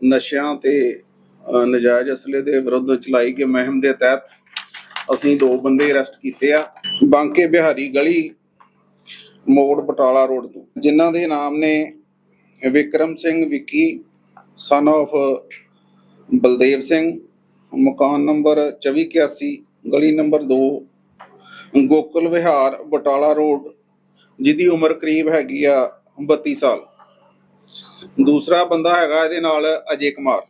ਨਸ਼ਿਆਂ ਤੇ ਅ, ਨਜਾਇਜ਼ ਅਸਲੇ ਦੇ ਵਿਰੁੱਧ ਚਲਾਈ ਗਈ ਮੁਹਿੰਮ ਦੇ ਤਹਿਤ ਅਸੀਂ ਦੋ ਬੰਦੇ ਅਰੈਸਟ ਕੀਤੇ ਆ ਬਾਂਕੇ ਬਿਹਾਰੀ ਗਲੀ ਮੋੜ ਬਟਾਲਾ ਰੋਡ ਤੋਂ। ਜਿਨ੍ਹਾਂ ਦੇ ਨਾਮ ਨੇ ਵਿਕਰਮ ਸਿੰਘ ਵਿੱਕੀ ਸਨ of ਬਲਦੇਵ ਸਿੰਘ ਮਕਾਨ ਨੰਬਰ 2481 ਗਲੀ ਨੰਬਰ 2 ਗੋਕਲ ਵਿਹਾਰ ਬਟਾਲਾ ਰੋਡ ਜਿਹਦੀ ਉਮਰ ਕਰੀਬ ਹੈਗੀ ਆ 32 ਸਾਲ। ਦੂਸਰਾ ਬੰਦਾ ਹੈਗਾ ਇਹਦੇ ਨਾਲ ਅਜੇ ਕੁਮਾਰ।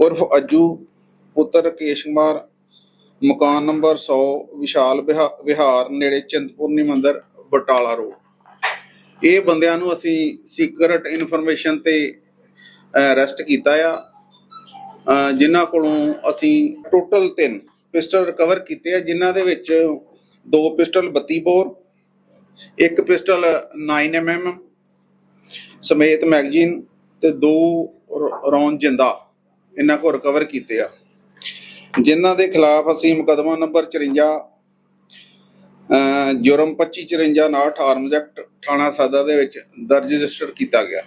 ਉਰਫ ਅੱਜੂ, ਪੁੱਤਰ ਰਕੇਸ਼ ਕੁਮਾਰ, ਮਕਾਨ ਨੰਬਰ 100 ਵਿਸ਼ਾਲ ਵਿਹਾ- ਵਿਹਾਰ, ਨੇੜੇ ਚਿੰਤਪੁਰਨੀ ਮੰਦਿਰ, ਬਟਾਲਾ ਰੋਡ। ਇਹ ਬੰਦਿਆਂ ਨੂੰ ਅਸੀਂ ਸੀਕ੍ਰੇਟ ਇਨਫੋਰਮੇਸ਼ਨ ਤੇ ਅਰੈਸਟ ਕੀਤਾ ਆ। ਅਹ, ਜਿਨ੍ਹਾਂ ਕੋਲੋਂ ਅਸੀਂ ਟੋਟਲ 3 ਪਿਸਟਲ ਰਿਕਵਰ ਕੀਤੇ ਆ, ਜਿਨ੍ਹਾਂ ਦੇ ਵਿੱਚ ਦੋ ਪਿਸਟਲ 32 ਬੋਰ, ਇੱਕ ਪਿਸਟਲ 9mm ਸਮੇਤ ਮੈਗਜ਼ੀਨ ਤੇ ਦੋ ਰ- ਰੌਂਦ ਜਿੰਦਾ ਇਹਨਾਂ ਕੋ ਰਿਕਵਰ ਕੀਤੇ ਆ। ਜਿਨ੍ਹਾਂ ਦੇ ਖਿਲਾਫ ਅਸੀਂ ਮੁਕਦਮਾ ਨੰਬਰ 54 ਜੁਰਮ 2554 ਨਾਲ ਆਰਮਜ਼ ਐਕਟ ਥਾਣਾ ਸਾਦਾ ਦੇ ਵਿੱਚ ਦਰਜ ਰਜਿਸਟਰ ਕੀਤਾ ਗਿਆ।